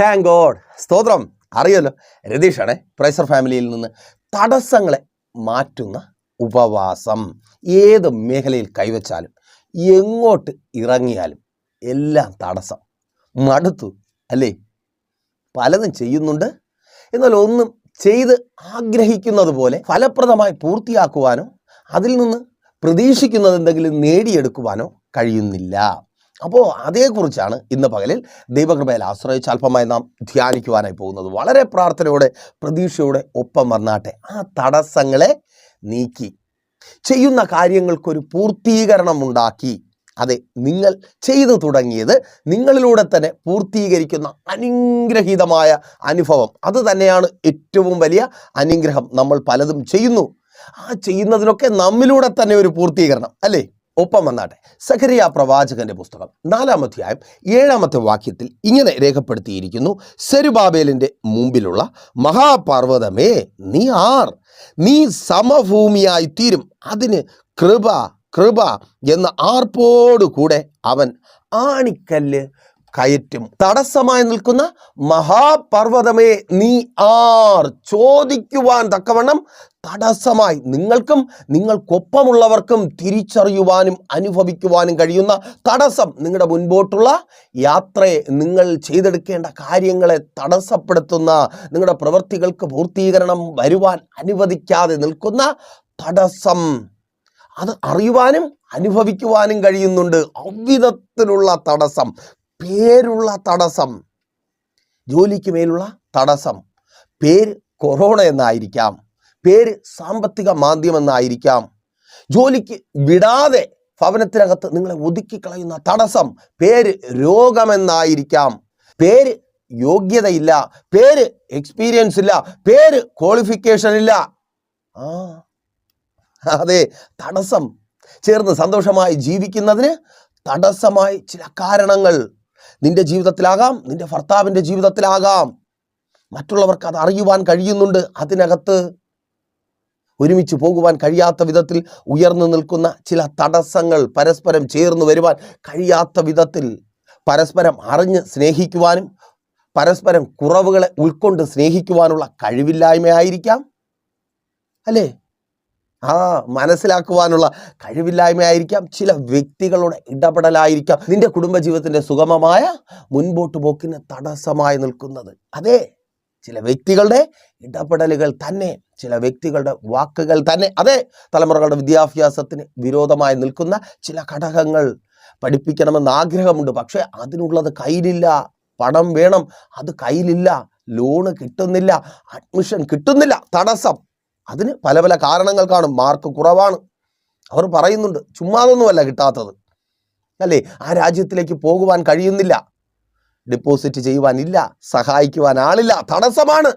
Thank God സ്തോത്രം. അറിയല്ലോ രതീഷാണ് പ്രൈസർ ഫാമിലിയിൽ നിന്ന് തടസ്സങ്ങളെ മാറ്റുന്ന ഉപവാസം. ഏത് മേഖലയിൽ കൈവച്ചാലും എങ്ങോട്ട് ഇറങ്ങിയാലും എല്ലാം തടസ്സം. മടുത്തു അല്ലേ? പലതും ചെയ്യുന്നുണ്ട്. എന്നാൽ ഒന്നും ചെയ്ത് ആഗ്രഹിക്കുന്നത് പോലെ ഫലപ്രദമായി പൂർത്തിയാക്കുവാനോ അതിൽ നിന്ന് പ്രതീക്ഷിക്കുന്നത് എന്തെങ്കിലും നേടിയെടുക്കുവാനോ കഴിയുന്നില്ല. അപ്പോൾ അതേക്കുറിച്ചാണ് ഇന്ന് പകലിൽ ദൈവകൃപയിൽ ആശ്രയിച്ച് അല്പമായി നാം ധ്യാനിക്കുവാനായി പോകുന്നത്. വളരെ പ്രാർത്ഥനയോടെ പ്രതീക്ഷയോടെ ഒപ്പം വന്നാട്ടെ. ആ തടസ്സങ്ങളെ നീക്കി. ചെയ്യുന്ന കാര്യങ്ങൾക്കൊരു പൂർത്തീകരണം ഉണ്ടാക്കി. അതെ നിങ്ങൾ ചെയ്തു തുടങ്ങിയത് നിങ്ങളിലൂടെ തന്നെ പൂർത്തീകരിക്കുന്ന അനുഗ്രഹീതമായ അനുഭവം. അത് തന്നെയാണ് ഏറ്റവും വലിയ അനുഗ്രഹം നമ്മൾ പലതും ചെയ്യുന്നു. ആ ചെയ്യുന്നതിനൊക്കെ നമ്മിലൂടെ തന്നെ ഒരു പൂർത്തീകരണം അല്ലേ? ഒപ്പം വന്നാട്ടെ. സഖരിയ പ്രവാചകന്റെ പുസ്തകം നാലാം അധ്യായം ഏഴാമത്തെ വാക്യത്തിൽ ഇങ്ങനെ രേഖപ്പെടുത്തിയിരിക്കുന്നു സെരുബാബേലിന്റെ മുമ്പിലുള്ള മഹാപർവതമേ നീ ആർ? നീ സമഭൂമിയായി തീരും. അതിന് കൃപ കൃപ എന്ന ആർപ്പോടുകൂടെ അവൻ ആണിക്കല്ല് കയറ്റും. തടസ്സമായി നിൽക്കുന്ന മഹാപർവതമേ നീ ആർ? ചോദിക്കുവാൻ തക്കവണ്ണം തടസ്സമായി നിങ്ങൾക്കും നിങ്ങൾക്കൊപ്പമുള്ളവർക്കും തിരിച്ചറിയുവാനും അനുഭവിക്കുവാനും കഴിയുന്ന തടസ്സം നിങ്ങളുടെ മുൻപോട്ടുള്ള യാത്രയെ നിങ്ങൾ ചെയ്തെടുക്കേണ്ട കാര്യങ്ങളെ തടസ്സപ്പെടുത്തുന്ന നിങ്ങളുടെ പ്രവൃത്തികൾക്ക് പൂർത്തീകരണം വരുവാൻ അനുവദിക്കാതെ നിൽക്കുന്ന തടസ്സം. അത് അറിയുവാനും അനുഭവിക്കുവാനും കഴിയുന്നുണ്ട്. അവിധത്തിലുള്ള തടസ്സം. പേരുള്ള തടസ്സം ജോലിക്ക് മേലുള്ള തടസ്സം പേര് കൊറോണ എന്നായിരിക്കാം പേര് സാമ്പത്തിക മാന്ദ്യം എന്നായിരിക്കാം ജോലിക്ക് വിടാതെ ഭവനത്തിനകത്ത് നിങ്ങളെ ഒതുക്കിക്കളയുന്ന തടസ്സം പേര് രോഗമെന്നായിരിക്കാം പേര് യോഗ്യതയില്ല പേര് എക്സ്പീരിയൻസ് ഇല്ല പേര് ക്വാളിഫിക്കേഷൻ ഇല്ല. ആ അതെ തടസ്സം ചേർന്ന് സന്തോഷമായി ജീവിക്കുന്നതിന് തടസ്സമായി ചില കാരണങ്ങൾ. നിന്റെ ജീവിതത്തിലാകാം നിന്റെ ഭർത്താവിന്റെ ജീവിതത്തിലാകാം. മറ്റുള്ളവർക്ക് അത് അറിയുവാൻ കഴിയുന്നുണ്ട്. അതിനകത്ത് ഒരുമിച്ച് പോകുവാൻ കഴിയാത്ത വിധത്തിൽ ഉയർന്നു നിൽക്കുന്ന ചില തടസ്സങ്ങൾ പരസ്പരം ചേർന്ന് വരുവാൻ കഴിയാത്ത വിധത്തിൽ പരസ്പരം അറിഞ്ഞ് സ്നേഹിക്കുവാനും പരസ്പരം കുറവുകളെ ഉൾക്കൊണ്ട് സ്നേഹിക്കുവാനുള്ള കഴിവില്ലായ്മയായിരിക്കാം. അല്ലേ? ആ മനസ്സിലാക്കുവാനുള്ള കഴിവില്ലായ്മയായിരിക്കാം. ചില വ്യക്തികളുടെ ഇടപെടലായിരിക്കാം. നിന്റെ കുടുംബജീവിതത്തിന്റെ സുഗമമായ മുൻപോട്ട് പോക്കിന് തടസ്സമായി നിൽക്കുന്നത്. അതെ ചില വ്യക്തികളുടെ ഇടപെടലുകൾ തന്നെ ചില വ്യക്തികളുടെ വാക്കുകൾ തന്നെ അതെ തലമുറകളുടെ വിദ്യാഭ്യാസത്തിന് വിരോധമായി നിൽക്കുന്ന ചില ഘടകങ്ങൾ പഠിപ്പിക്കണമെന്ന് ആഗ്രഹമുണ്ട്. പക്ഷേ അതിനുള്ളത് കയ്യിലില്ല. പണം വേണം. അത് കയ്യിലില്ല. ലോണ് കിട്ടുന്നില്ല. അഡ്മിഷൻ കിട്ടുന്നില്ല. തടസ്സം. അതിന് പല പല കാരണങ്ങൾ കാണും. മാർക്ക് കുറവാണ്. അവർ പറയുന്നുണ്ട്. ചുമ്മാതൊന്നുമല്ല കിട്ടാത്തത്. അല്ലേ? ആ രാജ്യത്തിലേക്ക് പോകുവാൻ കഴിയുന്നില്ല. ഡെപ്പോസിറ്റ് ചെയ്യുവാനില്ല. സഹായിക്കുവാൻ ആളില്ല. തടസ്സമാണ്.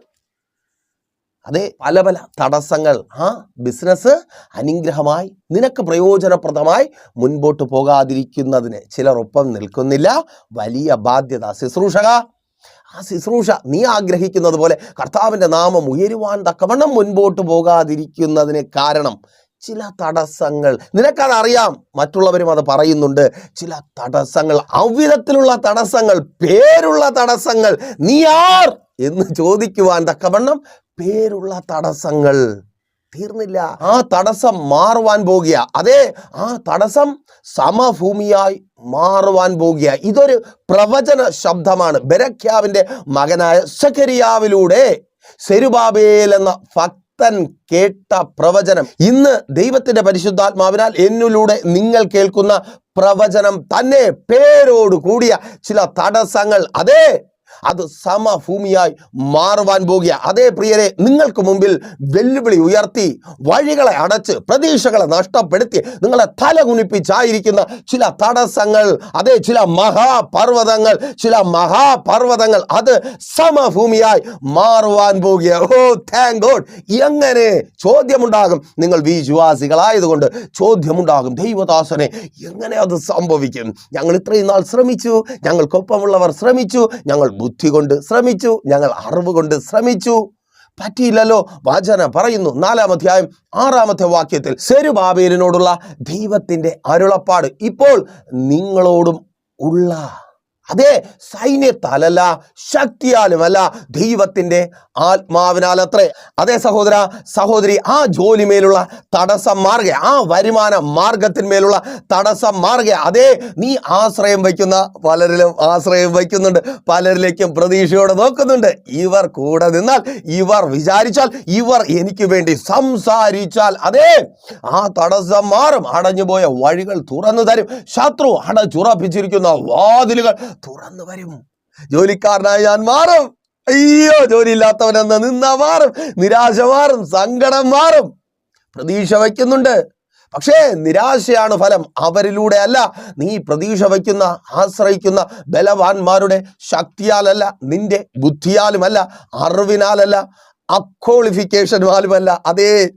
അതെ പല പല തടസ്സങ്ങൾ. ആ ബിസിനസ് അനുഗ്രഹമായി നിനക്ക് പ്രയോജനപ്രദമായി മുൻപോട്ട് പോകാതിരിക്കുന്നതിന് ചിലർ ഒപ്പം നിൽക്കുന്നില്ല. വലിയ ബാധ്യത. ശുശ്രൂഷക ആ ശുശ്രൂഷ നീ ആഗ്രഹിക്കുന്നത് പോലെ കർത്താവിന്റെ നാമം ഉയരുവാൻ തക്കവണ്ണം മുൻപോട്ട് പോകാതിരിക്കുന്നതിന് കാരണം ചില തടസ്സങ്ങൾ. നിനക്കതറിയാം മറ്റുള്ളവരും അത് പറയുന്നുണ്ട്. ചില തടസ്സങ്ങൾ അവിധത്തിലുള്ള തടസ്സങ്ങൾ പേരുള്ള തടസ്സങ്ങൾ. നീ ആർ? എന്ന് ചോദിക്കുവാൻ തക്കവണ്ണം പേരുള്ള തടസ്സങ്ങൾ. തീർന്നില്ല. ആ തടസ്സം മാറുവാൻ പോകുക. അതെ ആ തടസ്സം സമഭൂമിയായി മാറുവാൻ പോകുക. ഇതൊരു പ്രവചന ശബ്ദമാണ്. ബെരഖ്യാവിന്റെ മകനായ സഖരിയാവിലൂടെ സെരുബാബേൽ എന്ന ഭക്തൻ കേട്ട പ്രവചനം. ഇന്ന് ദൈവത്തിന്റെ പരിശുദ്ധാത്മാവിനാൽ എന്നിലൂടെ നിങ്ങൾ കേൾക്കുന്ന പ്രവചനം തന്നെ പേരോട് കൂടിയ ചില തടസ്സങ്ങൾ. അതേ അത് സമഭൂമിയായി മാറുവാൻ പോകുക. അതേ പ്രിയരെ നിങ്ങൾക്ക് മുമ്പിൽ വെല്ലുവിളി ഉയർത്തി വഴികളെ അടച്ച് പ്രതീക്ഷകളെ നഷ്ടപ്പെടുത്തി നിങ്ങളെ തല കുനിപ്പിച്ചായിരിക്കുന്ന ചില തടസ്സങ്ങൾ അതേ ചില മഹാപർവതങ്ങൾ ചില മഹാപർവതങ്ങൾ അത് സമഭൂമിയായി മാറുവാൻ പോകുക. ഓ താങ്ക് ഗോഡ് എങ്ങനെ ചോദ്യമുണ്ടാകും? നിങ്ങൾ വിശ്വാസികളായതുകൊണ്ട് ചോദ്യമുണ്ടാകും. ദൈവദാസനെ എങ്ങനെ അത് സംഭവിക്കും? ഞങ്ങൾ ഇത്രയും നാൾ ശ്രമിച്ചു ഞങ്ങൾക്കൊപ്പമുള്ളവർ ശ്രമിച്ചു ഞങ്ങൾ ബുദ്ധി കൊണ്ട് ശ്രമിച്ചു ഞങ്ങൾ അറിവ് കൊണ്ട് ശ്രമിച്ചു. പറ്റിയില്ലല്ലോ വാചന പറയുന്നു. നാലാം അധ്യായം ആറാമത്തെ വാക്യത്തിൽ സെരുബാബേലിനോടുള്ള ദൈവത്തിന്റെ അരുളപ്പാട് ഇപ്പോൾ നിങ്ങളോടും ഉള്ള അതേ സൈന്യത്താലല്ല ശക്തിയാലുമല്ല ദൈവത്തിന്റെ ആത്മാവിനാൽ അത്രേ അതേ സഹോദര സഹോദരി ആ ജോലിമേലുള്ള തടസ്സം മാറുക ആ വരുമാന മാർഗത്തിന്മേലുള്ള തടസ്സം മാറുക അതെ നീ ആശ്രയം വയ്ക്കുന്ന പലരിലും ആശ്രയം വയ്ക്കുന്നുണ്ട്. പലരിലേക്കും പ്രതീക്ഷയോടെ നോക്കുന്നുണ്ട്. ഇവർ കൂടെ നിന്നാൽ ഇവർ വിചാരിച്ചാൽ ഇവർ എനിക്ക് വേണ്ടി സംസാരിച്ചാൽ അതെ ആ തടസ്സം മാറും. അടഞ്ഞുപോയ വഴികൾ തുറന്നു തരും. ശത്രു അടച്ചുറപ്പിച്ചിരിക്കുന്ന വാതിലുകൾ തുറന്നു വരും. ജോലിക്കാരനായി ഞാൻ മാറും. അയ്യോ ജോലിയില്ലാത്തവനെന്ന് നിന്ന മാറും. നിരാശ മാറും സങ്കടം മാറും. പ്രതീക്ഷ വയ്ക്കുന്നുണ്ട്. പക്ഷേ നിരാശയാണ് ഫലം. അവരിലൂടെ അല്ല നീ പ്രതീക്ഷ വയ്ക്കുന്ന ആശ്രയിക്കുന്ന ബലവാന്മാരുടെ ശക്തിയാലല്ല നിന്റെ ബുദ്ധിയാലുമല്ല അറിവിനാലല്ല അക്വാളിഫിക്കേഷനുമാലുമല്ല. അതേ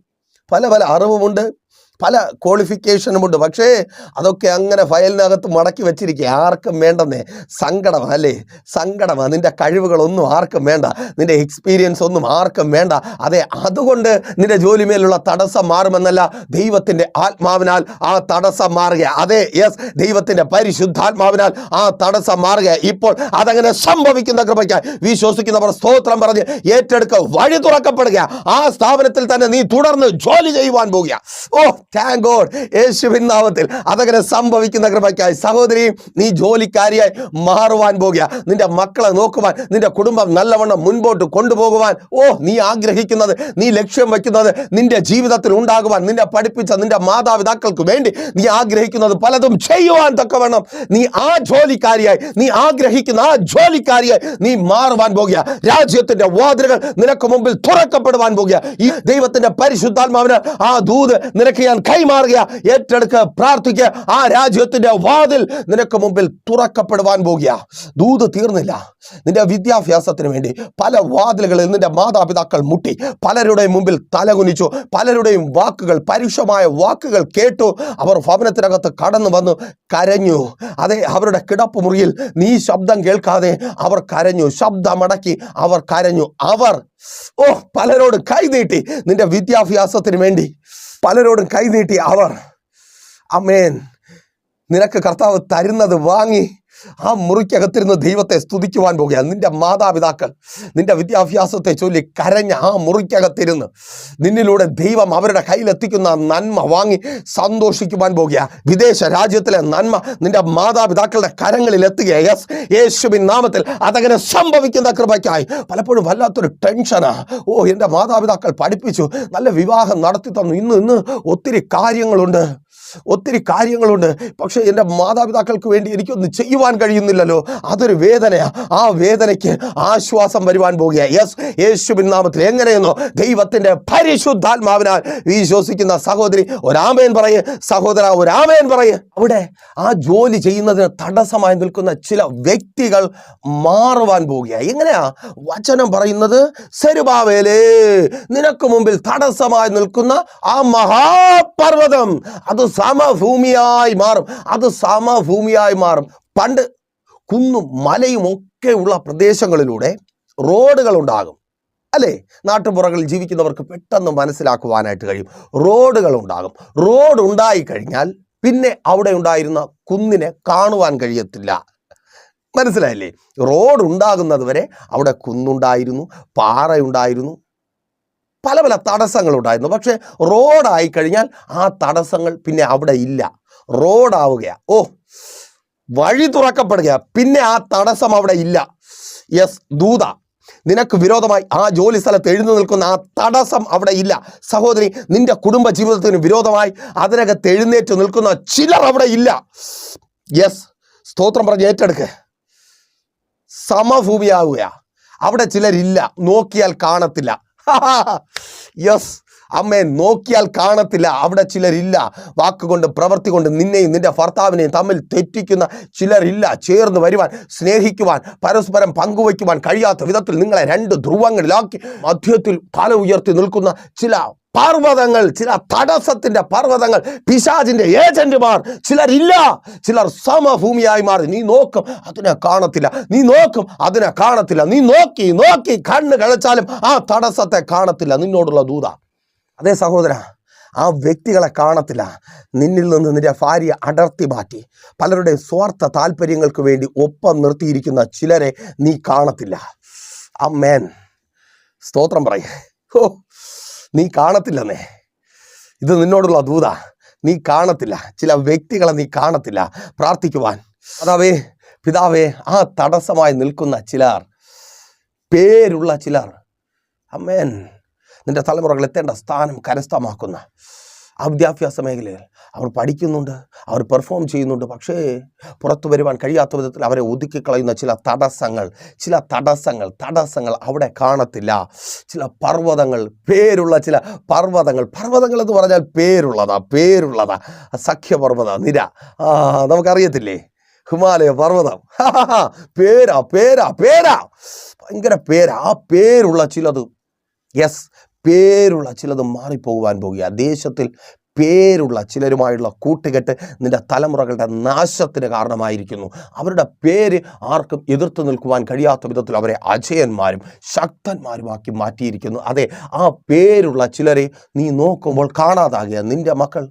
പല പല അറിവുമുണ്ട്. പല ക്വാളിഫിക്കേഷനുമുണ്ട് പക്ഷേ അതൊക്കെ അങ്ങനെ ഫയലിനകത്ത് മടക്കി വെച്ചിരിക്കുക. ആർക്കും വേണ്ടെന്നേ. സങ്കടമാണ് അല്ലേ? സങ്കടമാണ് നിന്റെ കഴിവുകളൊന്നും ആർക്കും വേണ്ട. നിന്റെ എക്സ്പീരിയൻസ് ഒന്നും ആർക്കും വേണ്ട. അതെ അതുകൊണ്ട് നിന്റെ ജോലി മേലുള്ള തടസ്സം മാറുമെന്നല്ല ദൈവത്തിന്റെ ആത്മാവിനാൽ ആ തടസ്സം മാറുക. അതെ യെസ് ദൈവത്തിന്റെ പരിശുദ്ധാത്മാവിനാൽ ആ തടസ്സം മാറുക. ഇപ്പോൾ അതങ്ങനെ സംഭവിക്കുന്ന കൃപയ്ക്ക് വിശ്വസിക്കുന്നവർ സ്തോത്രം പറഞ്ഞ് ഏറ്റെടുക്കുക വഴി തുറക്കപ്പെടുക. ആ സ്ഥാപനത്തിൽ തന്നെ നീ തുടർന്ന് ജോലി ചെയ്യുവാൻ പോകുക. ഓ താങ്ക് ഗോഡ് യേശുവിൻ നാമത്തിൽ അതങ്ങനെ സംഭവിക്കുന്ന കൃപയ്ക്കായി സഹോദരി നീ ജോലിക്കാരിയായി മാറുവാൻ പോകുക. നിന്റെ മക്കളെ നോക്കുവാൻ നിന്റെ കുടുംബം നല്ലവണ്ണം മുൻപോട്ട് കൊണ്ടുപോകുവാൻ. ഓ നീ ആഗ്രഹിക്കുന്നത് നീ ലക്ഷ്യം വയ്ക്കുന്നത് നിന്റെ ജീവിതത്തിൽ ഉണ്ടാകുവാൻ നിന്നെ പഠിപ്പിച്ച നിന്റെ മാതാപിതാക്കൾക്ക് വേണ്ടി നീ ആഗ്രഹിക്കുന്നത് പലതും ചെയ്യുവാൻ തക്കവണ്ണം. നീ ആ ജോലിക്കാരിയായി നീ ആഗ്രഹിക്കുന്ന ആ ജോലിക്കാരിയായി നീ മാറുവാൻ പോകുക. രാജ്യത്തിന്റെ വാതിലുകൾ നിനക്ക് മുമ്പിൽ തുറക്കപ്പെടുവാൻ പോകുക. ഈ ദൈവത്തിന്റെ പരിശുദ്ധാത്മാവിന് ആ ദൂത് നിനക്ക് ഞാൻ കൈമാറുക ഏറ്റെടുക്കുക പ്രാർത്ഥിക്കുക ആ രാജ്യത്തിന്റെ വാതിൽ നിനക്ക് മുമ്പിൽ തുറക്കപ്പെടുവാൻ പോകുക. ദൂത് തീർന്നില്ല. നിന്റെ വിദ്യാഭ്യാസത്തിന് വേണ്ടി പല വാതിലുകളിൽ നിന്റെ മാതാപിതാക്കൾ മുട്ടി. പലരുടെയും മുമ്പിൽ തലകുനിച്ചു. പലരുടെയും വാക്കുകൾ പരുഷമായ വാക്കുകൾ കേട്ടു. അവർ ഭവനത്തിനകത്ത് കടന്നു വന്നു കരഞ്ഞു. അതെ അവരുടെ കിടപ്പ് മുറിയിൽ നീ ശബ്ദം കേൾക്കാതെ അവർ കരഞ്ഞു. ശബ്ദമടക്കി അവർ കരഞ്ഞു. അവർ ഓ പലരോട് കൈ നീട്ടി നിന്റെ വിദ്യാഭ്യാസത്തിന് വേണ്ടി പലരോടും കൈനീട്ടി അവർ. അമേൻ. നിനക്ക് കർത്താവ് തരുന്നത് വാങ്ങി ആ മുറിക്കകത്തിരുന്ന് ദൈവത്തെ സ്തുതിക്കുവാൻ പോകുകയാണ്. നിന്റെ മാതാപിതാക്കൾ നിന്റെ വിദ്യാഭ്യാസത്തെ ചൊല്ലി കരഞ്ഞ ആ മുറിക്കകത്തിരുന്ന് നിന്നിലൂടെ ദൈവം അവരുടെ കയ്യിലെത്തിക്കുന്ന നന്മ വാങ്ങി സന്തോഷിക്കുവാൻ പോകുക. വിദേശ രാജ്യത്തിലെ നന്മ നിന്റെ മാതാപിതാക്കളുടെ കരങ്ങളിൽ എത്തുക യെസ് യേശുവിൻ നാമത്തിൽ അതങ്ങനെ സംഭവിക്കുന്ന കൃപയ്ക്കായി. പലപ്പോഴും വല്ലാത്തൊരു ടെൻഷനാ. ഓ എന്റെ മാതാപിതാക്കൾ പഠിപ്പിച്ചു. നല്ല വിവാഹം നടത്തി തന്നു. ഇന്ന് ഇന്ന് ഒത്തിരി കാര്യങ്ങളുണ്ട്. ഒത്തിരി കാര്യങ്ങളുണ്ട്. പക്ഷേ എന്റെ മാതാപിതാക്കൾക്ക് വേണ്ടി എനിക്കൊന്ന് ചെയ്യുവാൻ കഴിയുന്നില്ലല്ലോ. അതൊരു വേദനയാ. ആ വേദനയ്ക്ക് ആശ്വാസം വരുവാൻ പോകുക യെസ് യേശുവിൻ നാമത്തിൽ എങ്ങനെയെന്നോ ദൈവത്തിന്റെ പരിശുദ്ധാത്മാവിനാൽ വിശ്വസിക്കുന്ന സഹോദരി ഒരാമേൻ പറയേ. സഹോദര ഒരാമേൻ പറയേ. അവിടെ ആ ജോലി ചെയ്യുന്നതിന് തടസ്സമായി നിൽക്കുന്ന ചില വ്യക്തികൾ മാറുവാൻ പോകുക എങ്ങനെയാ? വചനം പറയുന്നത് സെരുബാവേലേ നിനക്ക് മുമ്പിൽ തടസ്സമായി നിൽക്കുന്ന ആ മഹാപർവതം അത് സമഭൂമിയായി മാറും. അത് സമഭൂമിയായി മാറും. പണ്ട് കുന്നും മലയും ഒക്കെ ഉള്ള പ്രദേശങ്ങളിലൂടെ റോഡുകൾ ഉണ്ടാകും. അല്ലേ? നാട്ടുപുറകളിൽ ജീവിക്കുന്നവർക്ക് പെട്ടെന്ന് മനസ്സിലാക്കുവാനായിട്ട് കഴിയും. റോഡുകൾ ഉണ്ടാകും. റോഡ് ഉണ്ടായി കഴിഞ്ഞാൽ പിന്നെ അവിടെ ഉണ്ടായിരുന്ന കുന്നിനെ കാണുവാൻ കഴിയത്തില്ല. മനസ്സിലായില്ലേ? റോഡ് ഉണ്ടാകുന്നത് വരെ അവിടെ കുന്നുണ്ടായിരുന്നു പാറയുണ്ടായിരുന്നു പല പല തടസ്സങ്ങളുണ്ടായിരുന്നു. പക്ഷേ റോഡായി കഴിഞ്ഞാൽ ആ തടസ്സങ്ങൾ പിന്നെ അവിടെ ഇല്ല. റോഡാവുകയാണ് ഓ വഴി തുറക്കപ്പെടുക. പിന്നെ ആ തടസ്സം അവിടെ ഇല്ല. യെസ് ദൂത. നിനക്ക് വിരോധമായി ആ ജോലി സ്ഥലത്ത് എഴുന്നു നിൽക്കുന്ന ആ തടസ്സം അവിടെ ഇല്ല. സഹോദരി നിന്റെ കുടുംബ ജീവിതത്തിന് വിരോധമായി അതിനകത്ത് എഴുന്നേറ്റ് നിൽക്കുന്ന ചിലർ അവിടെ ഇല്ല. യെസ് സ്തോത്രം പറഞ്ഞ് ഏറ്റെടുക്ക്. സമഭൂമിയാവുക അവിടെ ചിലരില്ല. നോക്കിയാൽ കാണത്തില്ല. യെസ് അമ്മേ നോക്കിയാൽ കാണത്തില്ല. അവിടെ ചിലരില്ല. വാക്കുകൊണ്ട് പ്രവൃത്തി കൊണ്ട് നിന്നെയും നിന്റെ ഭർത്താവിനെയും തമ്മിൽ തെറ്റിക്കുന്ന ചിലരില്ല. ചേർന്ന് വരുവാൻ സ്നേഹിക്കുവാൻ പരസ്പരം പങ്കുവയ്ക്കുവാൻ കഴിയാത്ത വിധത്തിൽ നിങ്ങളെ രണ്ട് ധ്രുവങ്ങളിലാക്കി മധ്യത്തിൽ തല ഉയർത്തി നിൽക്കുന്ന ചില പർവതങ്ങൾ ചില തടസ്സത്തിന്റെ പർവതങ്ങൾ പിശാജിന്റെ ഏജന്റുമാർ ചിലരില്ല. ചിലർ സമഭൂമിയായി മാറി. നീ നോക്കും അതിനെ കാണത്തില്ല. നീ നോക്കും അതിനെ കാണത്തില്ല. നീ നോക്കി നോക്കി കണ്ണ് കളിച്ചാലും ആ തടസ്സത്തെ കാണത്തില്ല. നിന്നോടുള്ള ദൂത. അതേ സഹോദര ആ വ്യക്തികളെ കാണത്തില്ല. നിന്നിൽ നിന്ന് നിന്റെ ഭാര്യ അടർത്തി മാറ്റി. പലരുടെ സ്വാർത്ഥ താല്പര്യങ്ങൾക്ക് വേണ്ടി ഒപ്പം നിർത്തിയിരിക്കുന്ന ചിലരെ നീ കാണത്തില്ല. അമ്മേൻ. സ്തോത്രം പറയേ. ഓ നീ കാണത്തില്ലെന്നേ. ഇത് നിന്നോടുള്ള ദൂത. നീ കാണത്തില്ല. ചില വ്യക്തികളെ നീ കാണത്തില്ല. പ്രാർത്ഥിക്കുവാൻ. അതാവേ പിതാവേ ആ തടസ്സമായി നിൽക്കുന്ന ചിലർ പേരുള്ള ചിലർ. അമ്മേൻ. നിന്റെ തലമുറകൾ എത്തേണ്ട സ്ഥാനം കരസ്ഥമാക്കുന്ന ആ വിദ്യാഭ്യാസ മേഖലയിൽ അവർ പഠിക്കുന്നുണ്ട് അവർ പെർഫോം ചെയ്യുന്നുണ്ട്. പക്ഷേ പുറത്തു വരുവാൻ കഴിയാത്ത വിധത്തിൽ അവരെ ഒതുക്കിക്കളയുന്ന ചില തടസ്സങ്ങൾ ചില തടസ്സങ്ങൾ തടസ്സങ്ങൾ അവിടെ കാണത്തില്ല. ചില പർവതങ്ങൾ പേരുള്ള ചില പർവതങ്ങൾ. പർവതങ്ങൾ എന്ന് പറഞ്ഞാൽ പേരുള്ളതാ പേരുള്ളതാ. സഖ്യപർവത നിര. ആ നമുക്കറിയത്തില്ലേ? ഹിമാലയ പർവതം. പേരാ പേരാ പേരാ. ഭയങ്കര പേരാ. ആ പേരുള്ള ചിലത് യെസ് പേരുള്ള ചിലത് മാറിപ്പോകുവാൻ പോകുക ദേശത്തിൽ പേരുള്ള ചിലരുമായുള്ള കൂട്ടുകെട്ട് നിന്റെ തലമുറകളുടെ നാശത്തിന് കാരണമായിരിക്കുന്നു. അവരുടെ പേര് ആർക്കും എതിർത്ത് നിൽക്കുവാൻ കഴിയാത്ത വിധത്തിൽ അവരെ അജയന്മാരും ശക്തന്മാരുമാക്കി മാറ്റിയിരിക്കുന്നു. അതെ ആ പേരുള്ള ചിലരെ നീ നോക്കുമ്പോൾ കാണാതാകുക. നിന്റെ മക്കൾ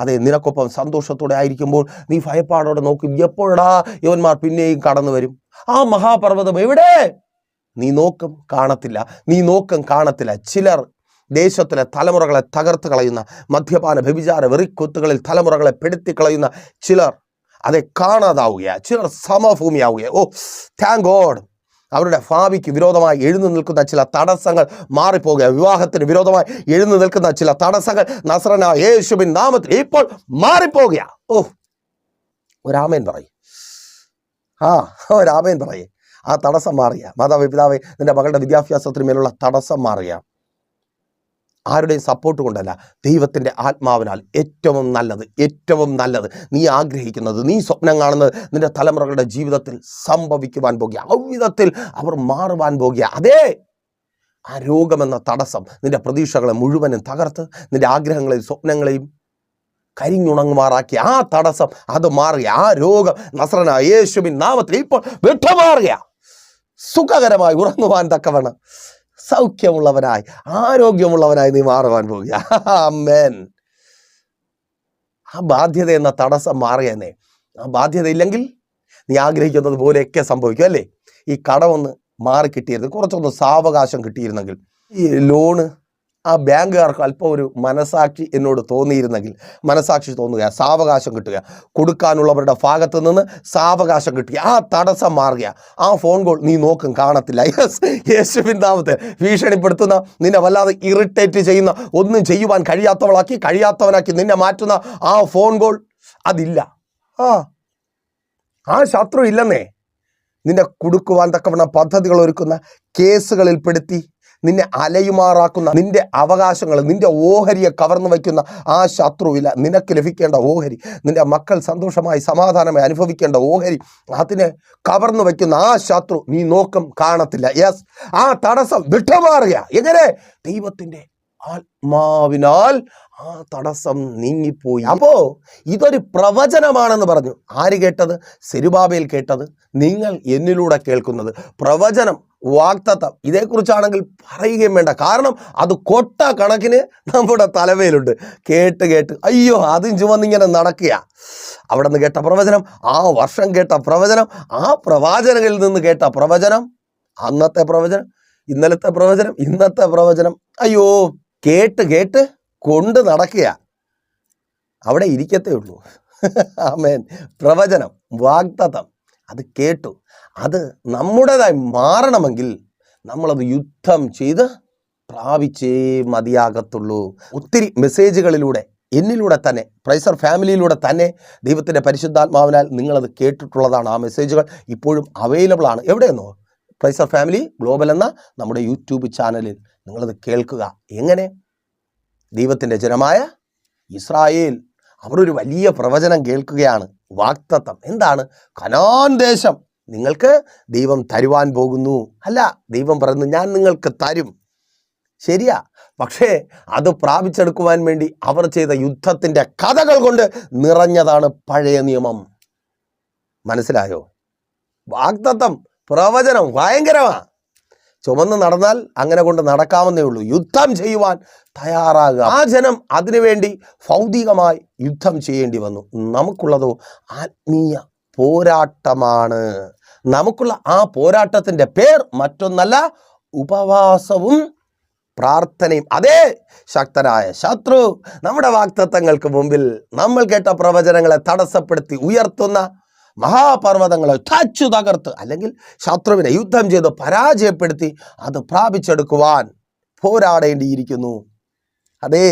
അതെ നിനക്കൊപ്പം സന്തോഷത്തോടെ ആയിരിക്കുമ്പോൾ നീ ഭയപ്പാടോടെ നോക്കും. എപ്പോഴാ യവന്മാർ പിന്നെയും കടന്നു വരും ആ മഹാപർവതം എവിടെ? നീ നോക്കും കാണത്തില്ല നീ നോക്കും കാണത്തില്ല. ചിലർ ദേശത്തിലെ തലമുറകളെ തകർത്ത് കളയുന്ന മദ്യപാന വ്യഭിചാര വെറിക്കൊത്തുകളിൽ തലമുറകളെ പെടുത്തി കളയുന്ന ചിലർ അതെ കാണാതാവുകയാണ് ചിലർ സമഭൂമിയാവുക ഓ താങ്ക് ഗോഡ് അവരുടെ ഭാവിക്ക് വിരോധമായി എഴുന്നു നിൽക്കുന്ന ചില തടസ്സങ്ങൾ മാറിപ്പോകുക വിവാഹത്തിന് വിരോധമായി എഴുന്നു നിൽക്കുന്ന ചില തടസ്സങ്ങൾ നസ്രന യേശുബിൻ നാമത്തിൽ ഇപ്പോൾ മാറിപ്പോകുക ഓ ഒരാമേൻ പറയും. ആ ഒരാമേൻ പറയേ. ആ തടസ്സം മാറിയ. മാതാവ് നിന്റെ മകളുടെ വിദ്യാഭ്യാസത്തിന് മേലുള്ള തടസ്സം മാറിയ. ആരുടെയും സപ്പോർട്ട് കൊണ്ടല്ല. ദൈവത്തിന്റെ ആത്മാവിനാൽ ഏറ്റവും നല്ലത് ഏറ്റവും നല്ലത് നീ ആഗ്രഹിക്കുന്നത് നീ സ്വപ്നം കാണുന്നത് നിന്റെ തലമുറകളുടെ ജീവിതത്തിൽ സംഭവിക്കുവാൻ പോകുക. അവിധത്തിൽ അവർ മാറുവാൻ പോകുക. അതേ ആ രോഗമെന്ന തടസ്സം നിന്റെ പ്രതീക്ഷകളെ മുഴുവനും തകർത്ത് നിന്റെ ആഗ്രഹങ്ങളെയും സ്വപ്നങ്ങളെയും കരിഞ്ഞുണങ്ങുമാറാക്കി ആ തടസ്സം അത് മാറുക ആ രോഗം നസ്രന യേശുവിൻ നാമത്തിൽ ഇപ്പോൾ വിട്ടുമാറുക സുഖകരമായി ഉറങ്ങുവാൻ തക്കവണ്ണം. സൗഖ്യമുള്ളവനായി ആരോഗ്യമുള്ളവനായി നീ മാറുവാൻ പോകുക അമ്മേൻ. ആ ബാധ്യത എന്ന തടസ്സം മാറിയെന്നേ. ആ ബാധ്യത ഇല്ലെങ്കിൽ നീ ആഗ്രഹിക്കുന്നത് പോലെയൊക്കെ സംഭവിക്കും അല്ലേ? ഈ കടമൊന്ന് മാറി കിട്ടിയിരുന്നു കുറച്ചൊന്ന് സാവകാശം കിട്ടിയിരുന്നെങ്കിൽ ഈ ലോണ് ആ ബാങ്കുകാർക്ക് അല്പം ഒരു മനസാക്ഷി എന്നോട് തോന്നിയിരുന്നെങ്കിൽ മനസാക്ഷി തോന്നുക സാവകാശം കിട്ടുക കൊടുക്കാനുള്ളവരുടെ ഭാഗത്ത് നിന്ന് സാവകാശം കിട്ടുക ആ തടസ്സം മാറുക. ആ ഫോൺ കോൾ നീ നോക്കും കാണത്തില്ല. യെസ് യേശുവിന്താമത്തെ ഭീഷണിപ്പെടുത്തുന്ന നിന്നെ വല്ലാതെ ഇറിറ്റേറ്റ് ചെയ്യുന്ന ഒന്നും ചെയ്യുവാൻ കഴിയാത്തവളാക്കി കഴിയാത്തവനാക്കി നിന്നെ മാറ്റുന്ന ആ ഫോൺ കോൾ അതില്ല. ആ ആ ശത്രു ഇല്ലെന്നേ. നിന്നെ കൊടുക്കുവാൻ തക്കവണ്ണം പദ്ധതികൾ ഒരുക്കുന്ന കേസുകളിൽ പെടുത്തി നിന്നെ അലയുമാറാക്കുന്ന നിന്റെ അവകാശങ്ങൾ നിന്റെ ഓഹരിയെ കവർന്നു വയ്ക്കുന്ന ആ ശത്രുവില നിനക്ക് ലഭിക്കേണ്ട ഓഹരി നിന്റെ മക്കൾ സന്തോഷമായി സമാധാനമായി അനുഭവിക്കേണ്ട ഓഹരി അതിനെ കവർന്നു വയ്ക്കുന്ന ആ ശത്രു നീ നോക്കം കാണത്തില്ല. യെസ് ആ തടസ്സം വിട്ടുമാറുക എങ്ങനെ? ദൈവത്തിന്റെ ആത്മാവിനാൽ ആ തടസ്സം നീങ്ങിപ്പോയി. അപ്പോ ഇതൊരു പ്രവചനമാണെന്ന് പറഞ്ഞു. ആര് കേട്ടത്? സെരുബാബയിൽ കേട്ടത്. നിങ്ങൾ എന്നിലൂടെ കേൾക്കുന്നത്. പ്രവചനം വാക്തത്വം ഇതേക്കുറിച്ചാണെങ്കിൽ പറയുകയും വേണ്ട. കാരണം അത് കൊട്ട കണക്കിന് നമ്മുടെ തലവേലുണ്ട്. കേട്ട് കേട്ട് അയ്യോ അതും ചുമന്നിങ്ങനെ നടക്കുക അവിടെ നിന്ന് കേട്ട പ്രവചനം ആ വർഷം കേട്ട പ്രവചനം ആ പ്രവാചകനിൽ നിന്ന് കേട്ട പ്രവചനം അന്നത്തെ പ്രവചനം ഇന്നലത്തെ പ്രവചനം ഇന്നത്തെ പ്രവചനം. അയ്യോ കേട്ട് കേട്ട് കൊണ്ട് നടക്കുക അവിടെ ഇരിക്കത്തേ ഉള്ളൂ. ആമേൻ. പ്രവചനം വാഗ്ദത്തം അത് കേട്ടു. അത് നമ്മുടേതായി മാറണമെങ്കിൽ നമ്മളത് യുദ്ധം ചെയ്ത് പ്രാപിച്ചേ മതിയാകത്തുള്ളൂ. ഒത്തിരി മെസ്സേജുകളിലൂടെ എന്നിലൂടെ തന്നെ പ്രൈസർ ഫാമിലിയിലൂടെ തന്നെ ദൈവത്തിന്റെ പരിശുദ്ധാത്മാവിനാൽ നിങ്ങളത് കേട്ടിട്ടുള്ളതാണ് ആ മെസ്സേജുകൾ. ഇപ്പോഴും അവൈലബിൾ ആണ് എവിടെയെന്നോ? പ്രൈസർ ഫാമിലി ഗ്ലോബൽ എന്ന നമ്മുടെ യൂട്യൂബ് ചാനലിൽ നിങ്ങളത് കേൾക്കുക. എങ്ങനെ? ദൈവത്തിന്റെ ജനമായ ഇസ്രായേൽ. അവർ ഒരു വലിയ പ്രവചനം കേൾക്കുകയാണ്. വാക്തത്വം. എന്താണ്? കനാൻ ദേശം. നിങ്ങൾക്ക് ദൈവം തരുവാൻ പോകുന്നു. അല്ല ദൈവം പറയുന്നു ഞാൻ നിങ്ങൾക്ക് തരും. ശരിയാ. പക്ഷേ അത് പ്രാപിച്ചെടുക്കുവാൻ വേണ്ടി അവർ ചെയ്ത യുദ്ധത്തിന്റെ കഥകൾ കൊണ്ട് നിറഞ്ഞതാണ് പഴയ നിയമം. മനസ്സിലായോ? വാഗ്ദത്തം പ്രവചനം ഭയങ്കരമാ. ചുമന്ന് നടന്നാൽ അങ്ങനെ കൊണ്ട് നടക്കാമെന്നേ ഉള്ളൂ. യുദ്ധം ചെയ്യുവാൻ തയ്യാറാകുക. ആ ജനം അതിനുവേണ്ടി ഭൗതികമായി യുദ്ധം ചെയ്യേണ്ടി വന്നു. നമുക്കുള്ളതോ ആത്മീയ പോരാട്ടമാണ്. നമുക്കുള്ള ആ പോരാട്ടത്തിന്റെ പേർ മറ്റൊന്നല്ല ഉപവാസവും പ്രാർത്ഥനയും. അതേ ശക്തനായ ശത്രു നമ്മുടെ വാക്തത്വങ്ങൾക്ക് മുമ്പിൽ നമ്മൾ കേട്ട പ്രവചനങ്ങളെ തടസ്സപ്പെടുത്തി ഉയർത്തുന്ന മഹാപർവതങ്ങളെ തച്ചു തകർത്ത് അല്ലെങ്കിൽ ശത്രുവിനെ യുദ്ധം ചെയ്ത് പരാജയപ്പെടുത്തി അത് പ്രാപിച്ചെടുക്കുവാൻ പോരാടേണ്ടിയിരിക്കുന്നു. അതെ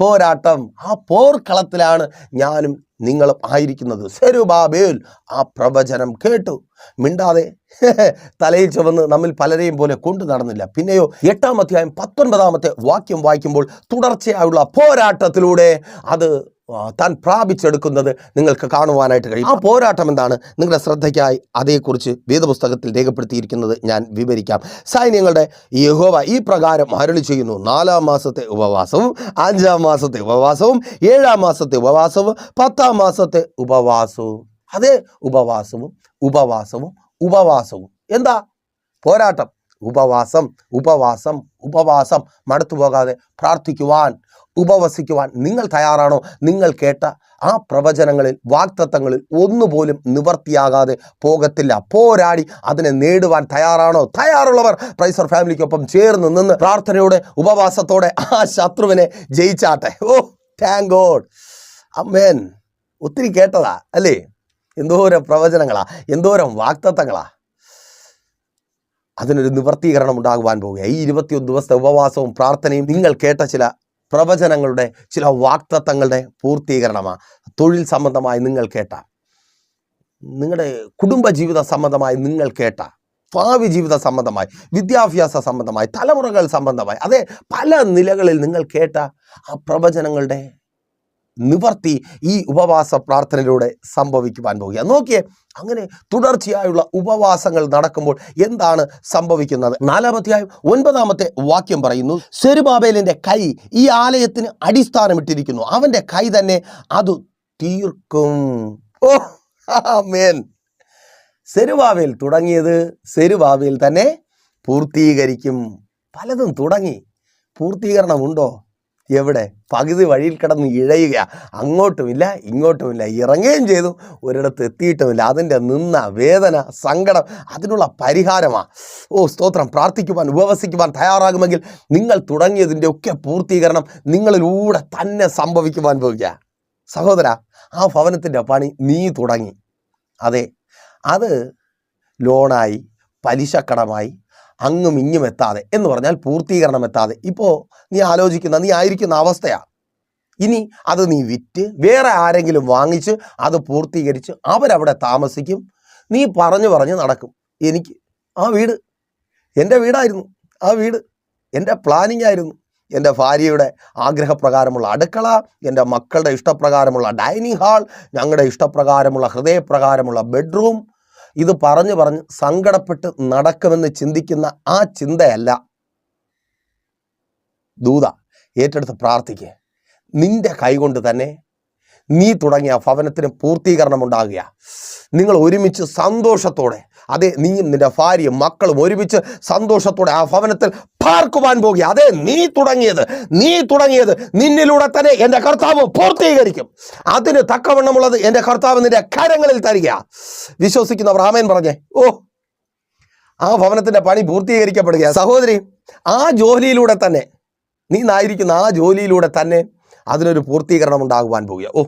പോരാട്ടം ആ പോർക്കളത്തിലാണ് ഞാനും നിങ്ങളും ആയിരിക്കുന്നത്. സെരുബാബേൽ ആ പ്രവചനം കേട്ടു. മിണ്ടാതെ തലയിൽ ചുവന്ന് നമ്മിൽ പലരെയും പോലെ കൊണ്ടു നടന്നില്ല. പിന്നെയോ എട്ടാം അധ്യായം പത്തൊൻപതാമത്തെ വാക്യം വായിക്കുമ്പോൾ തുടർച്ചയായുള്ള പോരാട്ടത്തിലൂടെ അത് താൻ പ്രാപിച്ചെടുക്കുന്നത് നിങ്ങൾക്ക് കാണുവാനായിട്ട് കഴിയും. ആ പോരാട്ടം എന്താണ്? നിങ്ങളുടെ ശ്രദ്ധയ്ക്കായി അതേക്കുറിച്ച് വേദപുസ്തകത്തിൽ രേഖപ്പെടുത്തിയിരിക്കുന്നത് ഞാൻ വിവരിക്കാം. സൈന്യങ്ങളുടെ യഹോവ ഈ പ്രകാരം അരുളി ചെയ്യുന്നു. നാലാം മാസത്തെ ഉപവാസവും അഞ്ചാം മാസത്തെ ഉപവാസവും ഏഴാം മാസത്തെ ഉപവാസവും പത്താം മാസത്തെ ഉപവാസവും. അതേ ഉപവാസവും ഉപവാസവും ഉപവാസവും. എന്താ? പോരാട്ടം ഉപവാസം ഉപവാസം ഉപവാസം. മടുത്തു പോകാതെ പ്രാർത്ഥിക്കുവാൻ. ഉപവസിക്കുവാൻ നിങ്ങൾ തയ്യാറാണോ? നിങ്ങൾ കേട്ട ആ പ്രവചനങ്ങളിൽ വാക്തത്വങ്ങളിൽ ഒന്നുപോലും നിവർത്തിയാകാതെ പോകത്തില്ല. പോരാടി അതിനെ നേടുവാൻ തയ്യാറാണോ? തയ്യാറുള്ളവർ പ്രൈസർ ഫാമിലിക്കൊപ്പം ചേർന്ന് നിന്ന് പ്രാർത്ഥനയോടെ ഉപവാസത്തോടെ ആ ശത്രുവിനെ ജയിച്ചാട്ടെ. ഓ താങ്ക് ഗോഡ് അമ്മേൻ ഒത്തിരി കേട്ടതാ അല്ലേ? എന്തോരം പ്രവചനങ്ങളാ എന്തോരം വാക്തത്വങ്ങളാ. അതിനൊരു നിവർത്തീകരണം ഉണ്ടാകുവാൻ പോവുക ഈ ഇരുപത്തിയൊന്ന് ദിവസത്തെ ഉപവാസവും പ്രാർത്ഥനയും നിങ്ങൾ കേട്ട ചില പ്രവചനങ്ങളുടെ ചില വാക്തത്വങ്ങളുടെ പൂർത്തീകരണമാണ്. തൊഴിൽ സംബന്ധമായി നിങ്ങൾ കേട്ട. നിങ്ങളുടെ കുടുംബ ജീവിത സംബന്ധമായി നിങ്ങൾ കേട്ട. ഭാവി ജീവിത സംബന്ധമായി വിദ്യാഭ്യാസ സംബന്ധമായി തലമുറകൾ സംബന്ധമായി അതെ പല നിലകളിൽ നിങ്ങൾ കേട്ട ആ പ്രവചനങ്ങളുടെ നിവർത്തി ഈ ഉപവാസ പ്രാർത്ഥനയിലൂടെ സംഭവിക്കുവാൻ പോകുക. നോക്കിയേ അങ്ങനെ തുടർച്ചയായുള്ള ഉപവാസങ്ങൾ നടക്കുമ്പോൾ എന്താണ് സംഭവിക്കുന്നത്? നാലാമധ്യായം ഒൻപതാമത്തെ വാക്യം പറയുന്നു സെരുബാബേലിന്റെ കൈ ഈ ആലയത്തിന് അടിസ്ഥാനമിട്ടിരിക്കുന്നു. അവന്റെ കൈ തന്നെ അത് തീർക്കും. ഓ മേൻ സെരുബാബേൽ തുടങ്ങിയത് സെരുബാബേൽ തന്നെ പൂർത്തീകരിക്കും. പലതും തുടങ്ങി. പൂർത്തീകരണമുണ്ടോ? എവിടെ? പകുതി വഴിയിൽ കിടന്ന് ഇഴയുക. അങ്ങോട്ടുമില്ല ഇങ്ങോട്ടുമില്ല. ഇറങ്ങുകയും ചെയ്തു. ഒരിടത്ത് എത്തിയിട്ടുമില്ല. അതിന്റെ നിന്ന വേദന സങ്കടം അതിനുള്ള പരിഹാരമാണ് ഓ സ്തോത്രം. പ്രാർത്ഥിക്കുവാൻ ഉപവസിക്കുവാൻ തയ്യാറാകുമെങ്കിൽ നിങ്ങൾ തുടങ്ങിയതിന്റെ ഒക്കെ പൂർത്തീകരണം നിങ്ങളിലൂടെ തന്നെ സംഭവിക്കുവാൻ പോവുക. സഹോദര ആ ഭവനത്തിന്റെ പണി നീ തുടങ്ങി. അതെ അത് ലോണായി പലിശക്കടമായി അങ്ങും ഇങ്ങും എത്താതെ എന്ന് പറഞ്ഞാൽ പൂർത്തീകരണം എത്താതെ. ഇപ്പോൾ നീ ആലോചിക്കുന്ന നീ ആയിരിക്കുന്ന അവസ്ഥയാണ് ഇനി അത് നീ വിറ്റ് വേറെ ആരെങ്കിലും വാങ്ങിച്ച് അത് പൂർത്തീകരിച്ച് അവരവിടെ താമസിക്കും. നീ പറഞ്ഞു പറഞ്ഞ് നടക്കും. എനിക്ക് ആ വീട് എന്റെ വീടായിരുന്നു. ആ വീട് എന്റെ പ്ലാനിങ് ആയിരുന്നു എന്റെ ഭാര്യയുടെ ആഗ്രഹപ്രകാരമുള്ള അടുക്കള എന്റെ മക്കളുടെ ഇഷ്ടപ്രകാരമുള്ള ഡൈനിങ് ഹാൾ ഞങ്ങളുടെ ഇഷ്ടപ്രകാരമുള്ള ഹൃദയപ്രകാരമുള്ള ബെഡ്റൂം ഇത് പറഞ്ഞു പറഞ്ഞ് സങ്കടപ്പെട്ട് നടക്കുമെന്ന് ചിന്തിക്കുന്ന ആ ചിന്തയല്ല. ദൂത ഏറ്റെടുത്ത് പ്രാർത്ഥിക്കുക നിന്റെ കൈകൊണ്ട് തന്നെ നീ തുടങ്ങിയ ഭവനത്തിന് പൂർത്തീകരണം ഉണ്ടാകുക നിങ്ങൾ ഒരുമിച്ച് സന്തോഷത്തോടെ അതെ നീയും നിന്റെ ഭാര്യയും മക്കളും ഒരുമിച്ച് സന്തോഷത്തോടെ ആ ഭവനത്തിൽ പാർക്കുവാൻ പോകുക. അതെ നീ തുടങ്ങിയത് നീ തുടങ്ങിയത് നിന്നിലൂടെ തന്നെ എന്റെ കർത്താവ് പൂർത്തീകരിക്കും. അതിന് തക്കവണ്ണമുള്ളത് എന്റെ കർത്താവ് നിന്റെ കരങ്ങളിൽ തരിക. വിശ്വസിക്കുന്നവർ ആമേൻ പറഞ്ഞേ. ഓ ആ ഭവനത്തിന്റെ പണി പൂർത്തീകരിക്കപ്പെടുക സഹോദരി ആ ജോലിയിലൂടെ തന്നെ നീ നായിരിക്കുന്ന ആ ജോലിയിലൂടെ തന്നെ അതിനൊരു പൂർത്തീകരണം ഉണ്ടാകുവാൻ പോകുക. ഓ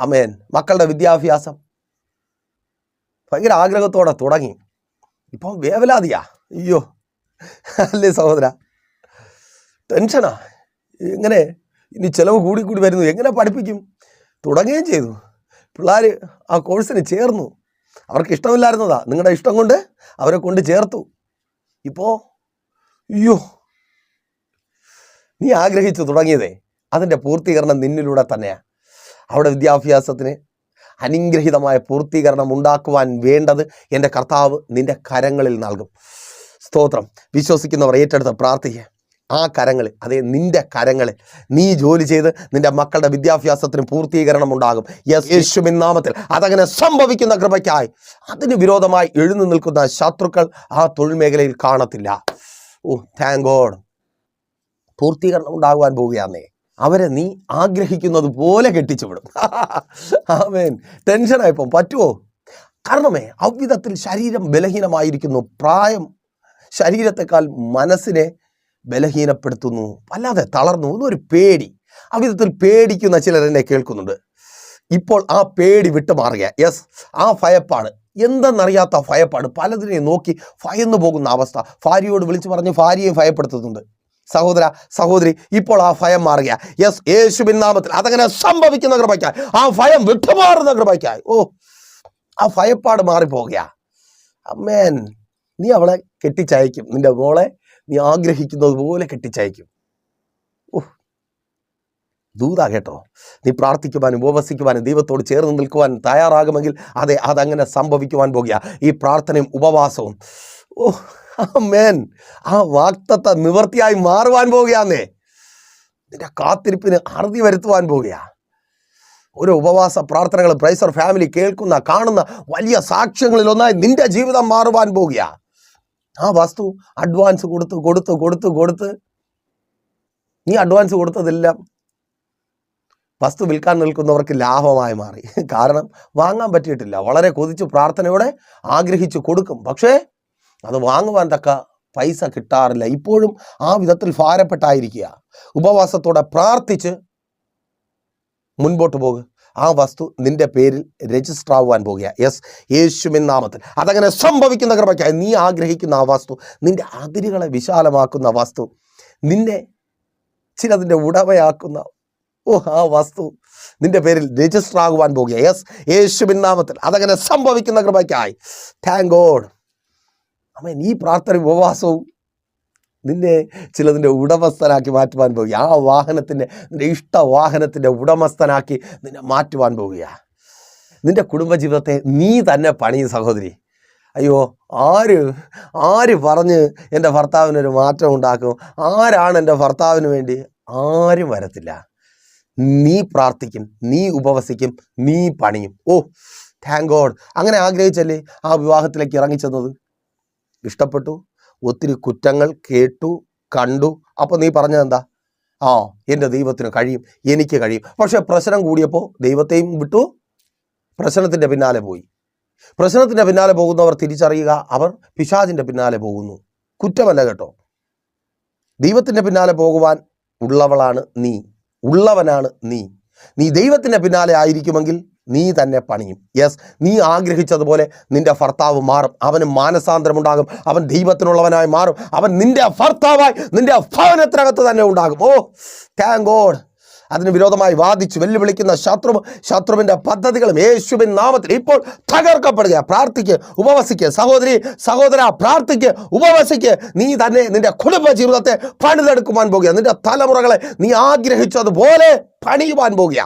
അമേൻ മക്കളുടെ വിദ്യാഭ്യാസം ഭയങ്കര ആഗ്രഹത്തോടെ തുടങ്ങി. ഇപ്പം വേവലാതിയാ. അയ്യോ. അല്ലേ സഹോദര? ടെൻഷനാ എങ്ങനെ ഇനി ചിലവ് കൂടി കൂടി വരുന്നു? എങ്ങനെ പഠിപ്പിക്കും? തുടങ്ങുകയും ചെയ്തു. പിള്ളേർ ആ കോഴ്സിന് ചേർന്നു. അവർക്ക് ഇഷ്ടമില്ലായിരുന്നതാ. നിങ്ങളുടെ ഇഷ്ടം കൊണ്ട് അവരെ കൊണ്ട് ചേർത്തു. ഇപ്പോൾ അയ്യോ. നീ ആഗ്രഹിച്ചു തുടങ്ങിയതേ. അതിന്റെ പൂർത്തീകരണം നിന്നിലൂടെ തന്നെയാണ് അവിടെ വിദ്യാഭ്യാസത്തിന് അനുഗ്രഹീതമായ പൂർത്തീകരണം ഉണ്ടാക്കുവാൻ വേണ്ടത് എന്റെ കർത്താവ് നിന്റെ കരങ്ങളിൽ നൽകും. സ്തോത്രം. വിശ്വസിക്കുന്നവർ ഏറ്റെടുത്ത് പ്രാർത്ഥിക്കുക. ആ കരങ്ങളിൽ അതേ നിന്റെ കരങ്ങളിൽ നീ ജോലി ചെയ്ത് നിന്റെ മക്കളുടെ വിദ്യാഭ്യാസത്തിന് പൂർത്തീകരണം ഉണ്ടാകും. യേശുവിൻ നാമത്തിൽ അതങ്ങനെ സംഭവിക്കുന്ന കൃപയ്ക്കായി. അതിന് വിരോധമായി എഴുന്നു നിൽക്കുന്ന ശത്രുക്കൾ ആ തൊഴിൽ മേഖലയിൽ കാണത്തില്ല. ഓ താങ്ക് ഗോഡ് പൂർത്തീകരണം ഉണ്ടാകുവാൻ പോവുകയാന്നേ അവരെ നീ ആഗ്രഹിക്കുന്നത് പോലെ കെട്ടിച്ചു വിടും ആമേൻ ടെൻഷനായപ്പം പറ്റുമോ കാരണമേ അവിധത്തിൽ ശരീരം ബലഹീനമായിരിക്കുന്നു. പ്രായം ശരീരത്തെക്കാൾ മനസ്സിനെ ബലഹീനപ്പെടുത്തുന്നു. വല്ലാതെ തളർന്നു. ഒരു പേടി. അവിധത്തിൽ പേടിക്കുന്ന ചിലർ എന്നെ കേൾക്കുന്നുണ്ട്. ഇപ്പോൾ ആ പേടി വിട്ടുമാറുക യെസ് ആ ഭയപ്പാട്. എന്തെന്നറിയാത്ത ഭയപ്പാട് പലതിനെയും നോക്കി ഭയന്നു പോകുന്ന അവസ്ഥ. ഭാര്യയോട് വിളിച്ചു പറഞ്ഞ് ഭാര്യയെ ഭയപ്പെടുത്തുന്നുണ്ട്. സഹോദര സഹോദരി ഇപ്പോൾ ആ ഭയം മാറുക യെസ് യേശുവിൻ നാമത്തിൽ അതങ്ങനെ സംഭവിക്കുന്ന കൃപയ്ക്കായി. ആ ഭയം വിട്ടുമാറുന്ന കൃപയ്ക്കായി. ഓ ആ ഭയപ്പാട് മാറിപ്പോകുക അമ്മേൻ നീ അവളെ കെട്ടിച്ചയക്കും. നിന്റെ മോളെ നീ ആഗ്രഹിക്കുന്നത് പോലെ കെട്ടിച്ചയക്കും. ഓ ദൂതാ കേട്ടോ. നീ പ്രാർത്ഥിക്കുവാനും ഉപവസിക്കുവാനും ദൈവത്തോട് ചേർന്ന് നിൽക്കുവാൻ തയ്യാറാകുമെങ്കിൽ അതെ അതങ്ങനെ സംഭവിക്കുവാൻ പോകുക ഈ പ്രാർത്ഥനയും ഉപവാസവും. ഓ മേൻ ആ വാക്തത്വ നിവർത്തിയായി മാറുവാൻ പോവുകയാന്നേ നിന്റെ കാത്തിരിപ്പിന് അറുതി വരുത്തുവാൻ പോവുകയാ ഒരു ഉപവാസ പ്രാർത്ഥനകൾ പ്രൈസർ ഫാമിലി കേൾക്കുന്ന കാണുന്ന വലിയ സാക്ഷ്യങ്ങളിൽ ഒന്നായി നിന്റെ ജീവിതം മാറുവാൻ പോവുകയാ ആ വസ്തു അഡ്വാൻസ് കൊടുത്ത് കൊടുത്ത് കൊടുത്ത് കൊടുത്ത്. നീ അഡ്വാൻസ് കൊടുത്തതെല്ലാം. വസ്തു വിൽക്കാൻ നിൽക്കുന്നവർക്ക് ലാഭമായി മാറി. കാരണം വാങ്ങാൻ പറ്റിയിട്ടില്ല. വളരെ കൊതിച്ച് പ്രാർത്ഥനയോടെ ആഗ്രഹിച്ച് കൊടുക്കും. പക്ഷേ അത് വാങ്ങുവാൻ തക്ക പൈസ കിട്ടാറില്ല. ഇപ്പോഴും ആ വിധത്തിൽ ഭാരപ്പെട്ടായിരിക്കുക. ഉപവാസത്തോടെ പ്രാർത്ഥിച്ച് മുൻപോട്ട് പോകുക ആ വസ്തു നിന്റെ പേരിൽ രജിസ്റ്റർ ആവാൻ പോകുക. യെസ് യേശുവിൻ നാമത്തിൽ. അതങ്ങനെ സംഭവിക്കുന്ന കൃപയ്ക്കായി നീ ആഗ്രഹിക്കുന്ന ആ വസ്തു നിന്റെ അതിരുകളെ വിശാലമാക്കുന്ന വസ്തു നിന്നെ ചിലതിന്റെ ഉടമയാക്കുന്ന ഓ ആ വസ്തു നിന്റെ പേരിൽ രജിസ്റ്റർ ആകുവാൻ പോകുക. യെസ് യേശുവിൻ നാമത്തിൽ. അതങ്ങനെ സംഭവിക്കുന്ന കൃപയ്ക്കായി. താങ്ക് ഗോഡ് അമ്മ ഈ പ്രാർത്ഥന ഉപവാസവും നിന്നെ ചിലതിന്റെ ഉടമസ്ഥനാക്കി മാറ്റുവാൻ പോകുക. ആ വാഹനത്തിന്റെ നിന്റെ ഇഷ്ട വാഹനത്തിന്റെ ഉടമസ്ഥനാക്കി നിന്നെ മാറ്റുവാൻ പോവുക നിന്റെ കുടുംബജീവിതത്തെ നീ തന്നെ പണിയും സഹോദരി. അയ്യോ ആര് ആര് പറഞ്ഞ് എന്റെ ഭർത്താവിനൊരു മാറ്റം ഉണ്ടാക്കും? ആരാണ് എന്റെ ഭർത്താവിന് വേണ്ടി? ആരും വരത്തില്ല. നീ പ്രാർത്ഥിക്കും നീ ഉപവസിക്കും നീ പണിയും. ഓ താങ്ക് ഗോഡ് അങ്ങനെ ആഗ്രഹിച്ചല്ലേ ആ വിവാഹത്തിലേക്ക് ഇറങ്ങിച്ചെന്നത്? ഇഷ്ടപ്പെട്ടു ഒത്തിരി കുറ്റങ്ങൾ കേട്ടു കണ്ടു. അപ്പോൾ നീ പറഞ്ഞതെന്താ ആ എന്റെ ദൈവത്തിന് കഴിയും എനിക്ക് കഴിയും. പക്ഷേ പ്രശ്നം കൂടിയപ്പോൾ ദൈവത്തെയും വിട്ടു. പ്രശ്നത്തിന്റെ പിന്നാലെ പോയി. പ്രശ്നത്തിന്റെ പിന്നാലെ പോകുന്നവർ തിരിച്ചറിയുക അവർ പിശാചിന്റെ പിന്നാലെ പോകുന്നു. കുറ്റമല്ല കേട്ടോ. ദൈവത്തിന്റെ പിന്നാലെ പോകുവാൻ ഉള്ളവളാണ് നീ. ഉള്ളവനാണ് നീ. നീ ദൈവത്തിന്റെ പിന്നാലെ ആയിരിക്കുമെങ്കിൽ നീ തന്നെ പണിയും. യെസ് നീ ആഗ്രഹിച്ചതുപോലെ നിന്റെ ഭർത്താവ് മാറും. അവന് മാനസാന്തരമുണ്ടാകും അവൻ ദൈവത്തിനുള്ളവനായി മാറും. അവൻ നിന്റെ ഭർത്താവായി നിന്റെ ഭവനത്തിനകത്ത് തന്നെ ഉണ്ടാകും. ഓ താങ്ക് ഗോഡ് അതിന് വിരോധമായി വാദിച്ച് വെല്ലുവിളിക്കുന്ന ശത്രു ശത്രുവിന്റെ പദ്ധതികളും യേശുവിൻ നാമത്തിൽ ഇപ്പോൾ തകർക്കപ്പെടുക പ്രാർത്ഥിക്ക് ഉപവസിക്ക്. സഹോദരി സഹോദര പ്രാർത്ഥിക്ക് ഉപവസിക്ക്. നീ തന്നെ നിന്റെ കുടുംബ ജീവിതത്തെ പണിതെടുക്കുവാൻ പോകുക നിന്റെ തലമുറകളെ നീ ആഗ്രഹിച്ചതുപോലെ പണിയുവാൻ പോകുക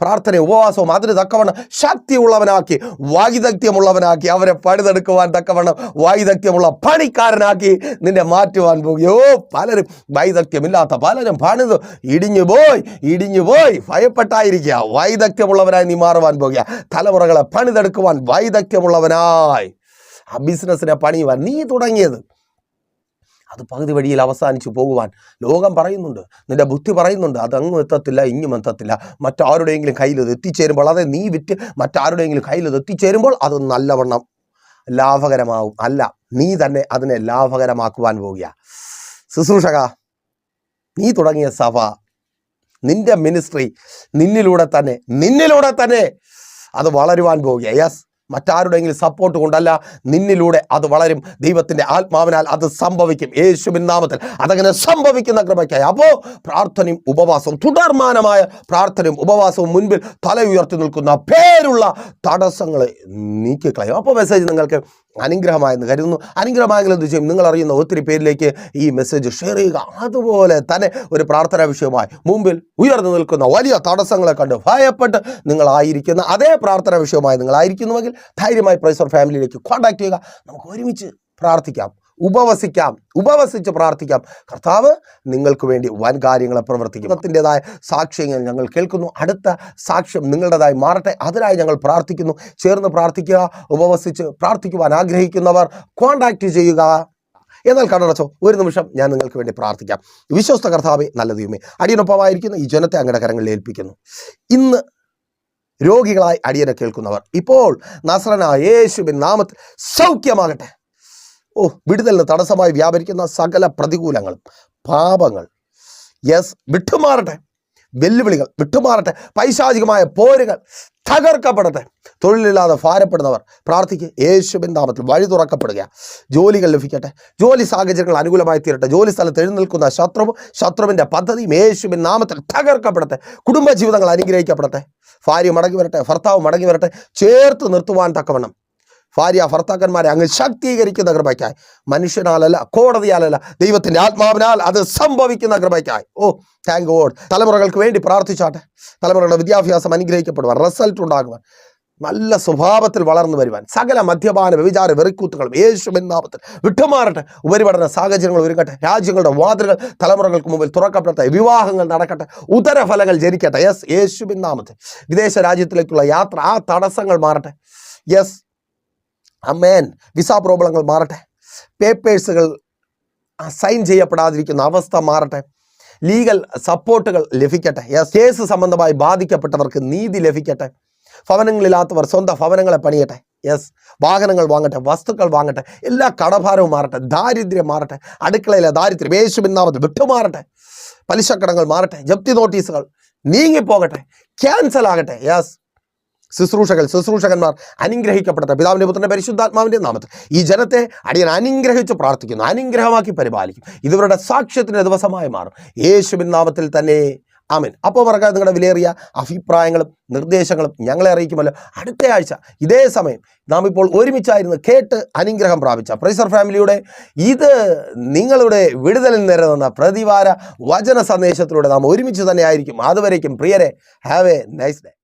പ്രാർത്ഥന ഉപവാസവും അതിന് തക്കവണ്ണം ശക്തിയുള്ളവനാക്കി വായുദഗ്ധ്യമുള്ളവനാക്കി അവരെ പണിതെടുക്കുവാൻ തക്കവണ്ണം വായുദഗ്ധ്യമുള്ള പണിക്കാരനാക്കി നിന്നെ മാറ്റുവാൻ പോകുകയോ പലരും വൈദഗ്ധ്യമില്ലാത്ത പലരും പണിത് ഇടിഞ്ഞു പോയി ഇടിഞ്ഞു പോയി ഭയപ്പെട്ടായിരിക്കുക. വൈദഗ്ധ്യമുള്ളവനായി നീ മാറുവാൻ പോകുക. തലമുറകളെ പണിതെടുക്കുവാൻ വൈദഗ്ധ്യമുള്ളവനായി. ആ ബിസിനസ്സിനെ പണിയുവാൻ നീ തുടങ്ങിയത് അത് പകുതി വഴിയിൽ അവസാനിച്ചു പോകുവാൻ ലോകം പറയുന്നുണ്ട്. നിന്റെ ബുദ്ധി പറയുന്നുണ്ട്. അതങ്ങും എത്തത്തില്ല ഇങ്ങും എത്തത്തില്ല. മറ്റാരുടെയെങ്കിലും കയ്യിൽ ഇത് എത്തിച്ചേരുമ്പോൾ അതെ നീ വിറ്റ് മറ്റാരുടെയെങ്കിലും കയ്യിൽ ഇത് എത്തിച്ചേരുമ്പോൾ അത് നല്ലവണ്ണം ലാഭകരമാവും. അല്ല നീ തന്നെ അതിനെ ലാഭകരമാക്കുവാൻ പോവുക ശുശ്രൂഷക നീ തുടങ്ങിയ സഭ നിന്റെ മിനിസ്ട്രി നിന്നിലൂടെ തന്നെ നിന്നിലൂടെ തന്നെ അത് വളരുവാൻ പോവുക യെസ് മറ്റാരുടെയെങ്കിലും സപ്പോർട്ട് കൊണ്ടല്ല നിന്നിലൂടെ അത് വളരും. ദൈവത്തിന്റെ ആത്മാവിനാൽ അത് സംഭവിക്കും. യേശുവിൻ നാമത്തിൽ അതങ്ങനെ സംഭവിക്കുന്ന കൃപയ്ക്കായി. അപ്പോൾ പ്രാർത്ഥനയും ഉപവാസവും തുടർമാനമായ പ്രാർത്ഥനയും ഉപവാസവും മുൻപിൽ തല ഉയർത്തി നിൽക്കുന്ന പേരുള്ള തടസ്സങ്ങളെ നീക്കിക്കളയും. അപ്പോൾ മെസ്സേജ് നിങ്ങൾക്ക് അനുഗ്രഹമായെന്ന് കരുതുന്നു. അനുഗ്രഹമായെങ്കിൽ എന്ത് ചെയ്യും? നിങ്ങൾ അറിയുന്ന ഒത്തിരി പേരിലേക്ക് ഈ മെസ്സേജ് ഷെയർ ചെയ്യുക. അതുപോലെ തന്നെ ഒരു പ്രാർത്ഥനാ വിഷയമായി മുമ്പിൽ ഉയർന്നു നിൽക്കുന്ന വലിയ തടസ്സങ്ങളെ കണ്ട് ഭയപ്പെട്ട് നിങ്ങളായിരിക്കുന്ന അതേ പ്രാർത്ഥനാ വിഷയമായി നിങ്ങളായിരിക്കുന്നുവെങ്കിൽ ധൈര്യമായി പ്രൈസർ ഫാമിലിയിലേക്ക് കോൺടാക്ട് ചെയ്യുക. നമുക്ക് ഒരുമിച്ച് പ്രാർത്ഥിക്കാം. ഉപവസിക്കാം ഉപവസിച്ച് പ്രാർത്ഥിക്കാം. കർത്താവ് നിങ്ങൾക്ക് വേണ്ടി വൻ കാര്യങ്ങളെ പ്രവർത്തിക്കും. സാക്ഷ്യങ്ങൾ ഞങ്ങൾ കേൾക്കുന്നു. അടുത്ത സാക്ഷ്യം നിങ്ങളുടേതായി മാറട്ടെ. അതിനായി ഞങ്ങൾ പ്രാർത്ഥിക്കുന്നു. ചേർന്ന് പ്രാർത്ഥിക്കുക ഉപവസിച്ച് പ്രാർത്ഥിക്കുവാൻ ആഗ്രഹിക്കുന്നവർ കോൺടാക്റ്റ് ചെയ്യുക. എന്നാൽ കണ്ണടച്ചോ ഒരു നിമിഷം ഞാൻ നിങ്ങൾക്ക് വേണ്ടി പ്രാർത്ഥിക്കാം. വിശ്വസ്ത കർത്താവെ നല്ല ദൈവമേ അടിയനൊപ്പമായിരിക്കുന്ന. ഈ ജനത്തെ അങ്ങയുടെ കരങ്ങളിൽ ഏൽപ്പിക്കുന്നു. ഇന്ന് രോഗികളായി അടിയനെ കേൾക്കുന്നവർ ഇപ്പോൾ നസ്രനായ യേശുവിൻ നാമത്തിൽ സൗഖ്യമാകട്ടെ. ഓ വിടുതലിന് തടസ്സമായി വ്യാപരിക്കുന്ന സകല പ്രതികൂലങ്ങളും പാപങ്ങൾ. യെസ് വിട്ടുമാറട്ടെ. വെല്ലുവിളികൾ വിട്ടുമാറട്ടെ. പൈശാചികമായ പോരുകൾ തകർക്കപ്പെടട്ടെ. തൊഴിലില്ലാതെ ഭാരപ്പെടുന്നവർ പ്രാർത്ഥിക്കുക യേശുവിൻ നാമത്തിൽ വഴി തുറക്കപ്പെടുക. ജോലികൾ ലഭിക്കട്ടെ. ജോലി സാഹചര്യങ്ങൾ അനുകൂലമായി തീരട്ടെ. ജോലി സ്ഥലത്ത് എഴുന്നേൽക്കുന്ന ശത്രുവും ശത്രുവിന്റെ പദ്ധതിയും യേശുവിൻ നാമത്തിൽ തകർക്കപ്പെടട്ടെ. കുടുംബജീവിതങ്ങൾ അനുഗ്രഹിക്കപ്പെടട്ടെ. ഭാര്യ മടങ്ങി വരട്ടെ. ഭർത്താവ് മടങ്ങി വരട്ടെ. ചേർത്ത് നിർത്തുവാൻ തക്കവണ്ണം. ഭാര്യ ഭർത്താക്കന്മാരെ അങ്ങ് ശക്തീകരിക്കുന്ന കൃപയ്ക്കായി. മനുഷ്യനാലല്ല കോടതിയാലല്ല ദൈവത്തിന്റെ ആത്മാവിനാൽ അത് സംഭവിക്കുന്ന കൃപയ്ക്കായി. ഓ താങ്ക് ഗോഡ് തലമുറകൾക്ക് വേണ്ടി പ്രാർത്ഥിച്ചാട്ടെ. തലമുറകളുടെ വിദ്യാഭ്യാസം അനുഗ്രഹിക്കപ്പെടുവാൻ റിസൾട്ട് ഉണ്ടാകുവാൻ നല്ല സ്വഭാവത്തിൽ വളർന്നു വരുവാൻ സകല മദ്യപാന വ്യവിചാര വെറിക്കൂത്തുകളും യേശുവിൻ നാമത്തിൽ വിട്ടുമാറട്ടെ. ഉപരിപഠന സാഹചര്യങ്ങൾ ഒരുങ്ങട്ടെ. രാജ്യങ്ങളുടെ വാതിലുകൾ തലമുറകൾക്ക് മുമ്പിൽ തുറക്കപ്പെടട്ടെ വിവാഹങ്ങൾ നടക്കട്ടെ. ഉദരഫലങ്ങൾ ജനിക്കട്ടെ. യെസ് യേശുവിൻ നാമത്തിൽ വിദേശ രാജ്യത്തിലേക്കുള്ള യാത്ര ആ തടസ്സങ്ങൾ മാറട്ടെ. യെസ് അമ്മേൻ വിസ പ്രോബ്ലങ്ങൾ മാറട്ടെ. പേപ്പേഴ്സുകൾ സൈൻ ചെയ്യപ്പെടാതിരിക്കുന്ന അവസ്ഥ മാറട്ടെ. ലീഗൽ സപ്പോർട്ടുകൾ ലഭിക്കട്ടെ. കേസ് സംബന്ധമായി ബാധിക്കപ്പെട്ടവർക്ക് നീതി ലഭിക്കട്ടെ. ഭവനങ്ങളില്ലാത്തവർ സ്വന്തം ഭവനങ്ങളെ പണിയട്ടെ. യെസ് വാഹനങ്ങൾ വാങ്ങട്ടെ വസ്തുക്കൾ വാങ്ങട്ടെ എല്ലാ കടഭാരവും മാറട്ടെ ദാരിദ്ര്യം മാറട്ടെ അടുക്കളയിലെ ദാരിദ്ര്യം വേശു നാമത്തിൽ വിട്ടുമാറട്ടെ പലിശക്കടങ്ങൾ മാറട്ടെ ജപ്തി നോട്ടീസുകൾ നീങ്ങിപ്പോകട്ടെ ക്യാൻസൽ ആകട്ടെ. യെസ് ശുശ്രൂഷകൾ ശുശ്രൂഷകന്മാർ അനുഗ്രഹിക്കപ്പെടട്ടെ പിതാവിന്റെ പുത്രന്റെ പരിശുദ്ധാത്മാവിന്റെ നാമത്തിൽ ഈ ജനത്തെ അടിയൻ അനുഗ്രഹിച്ച് പ്രാർത്ഥിക്കുന്നു അനുഗ്രഹമാക്കി പരിപാലിക്കും. ഇതുവരുടെ സാക്ഷ്യത്തിന്റെ ദിവസമായി മാറും. യേശുവിൻ നാമത്തിൽ തന്നെ. ആമൻ. അപ്പോൾ മറക്കാതെ നിങ്ങളുടെ വിലയേറിയ അഭിപ്രായങ്ങളും നിർദ്ദേശങ്ങളും ഞങ്ങളെ അറിയിക്കുമല്ലോ. അടുത്ത ആഴ്ച ഇതേ സമയം നാം ഇപ്പോൾ ഒരുമിച്ചായിരുന്നു കേട്ട് അനുഗ്രഹം പ്രാപിച്ച. പ്രൈസർ ഫാമിലിയുടെ ഇത് നിങ്ങളുടെ വിടുതലിൽ നിരന്ന പ്രതിവാര വചന സന്ദേശത്തിലൂടെ നാം ഒരുമിച്ച് തന്നെ ആയിരിക്കും. അതുവരേക്കും. പ്രിയരെ have a nice day